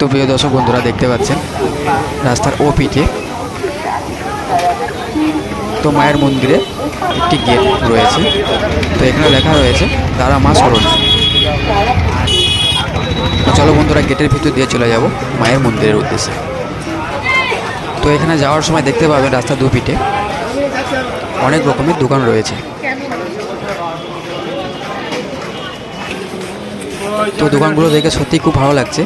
তো প্রিয় দর্শক বন্ধুরা, দেখতে পাচ্ছেন রাস্তার ও পিঠে তো মায়ের মন্দিরে একটি গেট রয়েছে। তো এখানে লেখা রয়েছে, তারা মা সরণী তো চলো বন্ধুরা, গেটের ভিতর দিয়ে চলে যাব মায়ের মন্দিরের উদ্দেশ্যে। তো এখানে যাওয়ার সময় দেখতে পাবেন রাস্তা দু পিঠে অনেক রকমের দোকান রয়েছে। তো দোকানগুলো দেখে সত্যি খুব ভালো লাগছে।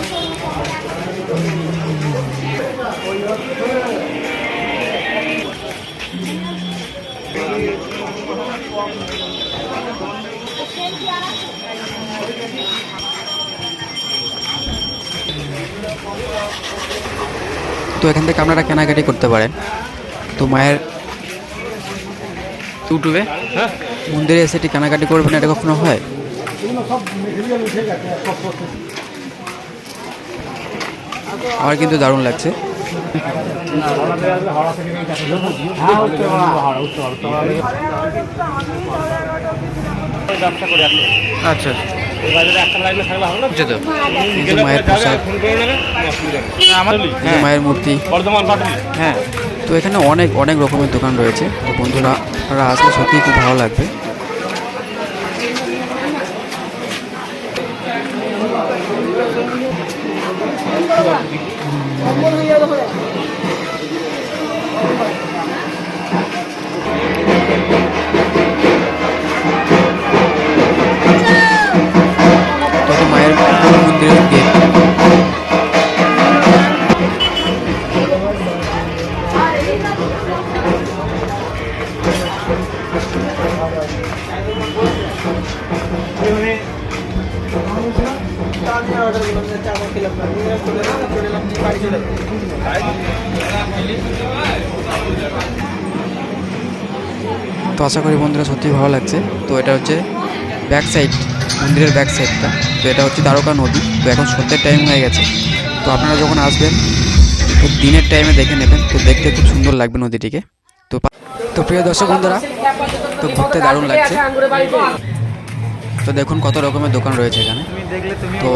তো এখান থেকে আপনারা কেনাকাটি করতে পারেন। তো মায়ের ইউটিউবে মন্দিরে এসে এটি কেনাকাটি করবেন এটা কখনো হয়? আমার কিন্তু দারুণ লাগছে। আচ্ছা। এই বাজারে একটা লাইনে থাকলে হবে না বুঝছে তো এই যে গেলে মায়ের মূর্তি। বর্ধমান হ্যাঁ। তো এখানে অনেক অনেক রকমের দোকান রয়েছে। তো বন্ধুরা আপনারা আসলে সত্যিই খুব ভালো লাগবে। তো তো আশা করি বন্ধুরা সত্যি ভালো লাগছে। তো এটা হচ্ছে ব্যাক সাইড মন্দিরের ব্যাক সাইডটা তো এটা হচ্ছে দ্বারকা নদী। তো এখন সন্ধ্যের টাইম হয়ে গেছে। তো আপনারা যখন আসবেন তো দিনের টাইমে দেখে নেবেন। তো দেখতে খুব সুন্দর লাগবে নদীটিকে। তো তো প্রিয় দর্শক বন্ধুরা, তো ঘুরতে দারুণ লাগছে। তো দেখুন কত রকমের দোকান রয়েছে এখানে। তো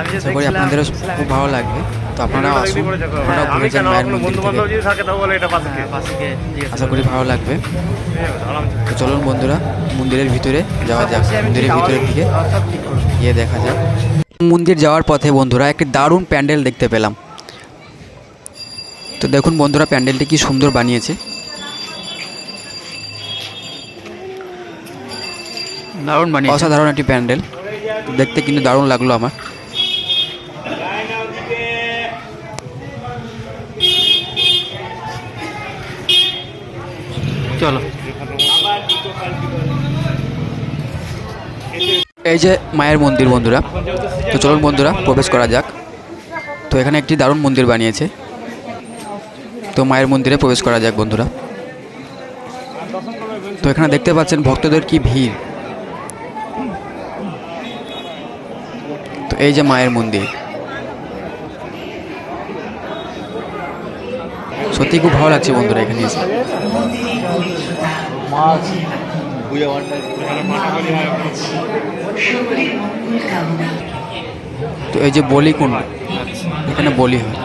আশা করি আপনাদেরও খুব ভালো লাগবে। তো আপনারা আসুন আপনারা ঘুরে যান মায়ের মন্দির থেকে। বান্ধব যদি থাকে তাও বলে এটা পাশে আশা করি ভালো লাগবে। তো চলুন বন্ধুরা মন্দিরের ভিতরে যাওয়া যাক। মন্দিরের ভিতরের দিকে গিয়ে দেখা যাক। মন্দির যাওয়ার পথে বন্ধুরা একটি দারুণ প্যান্ডেল দেখতে পেলাম। তো দেখুন বন্ধুরা প্যান্ডেলটি কি সুন্দর বানিয়েছে। দারুণ বানিয়ে অসাধারণ একটি প্যান্ডেল। দেখতে কিন্তু দারুণ লাগল আমার। চলো। এই যে মায়ের মন্দির বন্ধুরা তো চলুন বন্ধুরা প্রবেশ করা যাক। তো এখানে একটি দারুণ মন্দির বানিয়েছে। তো মায়ের মন্দিরে প্রবেশ করা যাক বন্ধুরা। তো এখানে দেখতে পাচ্ছেন ভক্তদের কি ভিড়। এই যে মায়ের মন্দির। সত্যি খুব ভালো লাগছে বন্ধুরা এখানে এসে। তো এই যে বলি কোন? এখানে বলি হয়।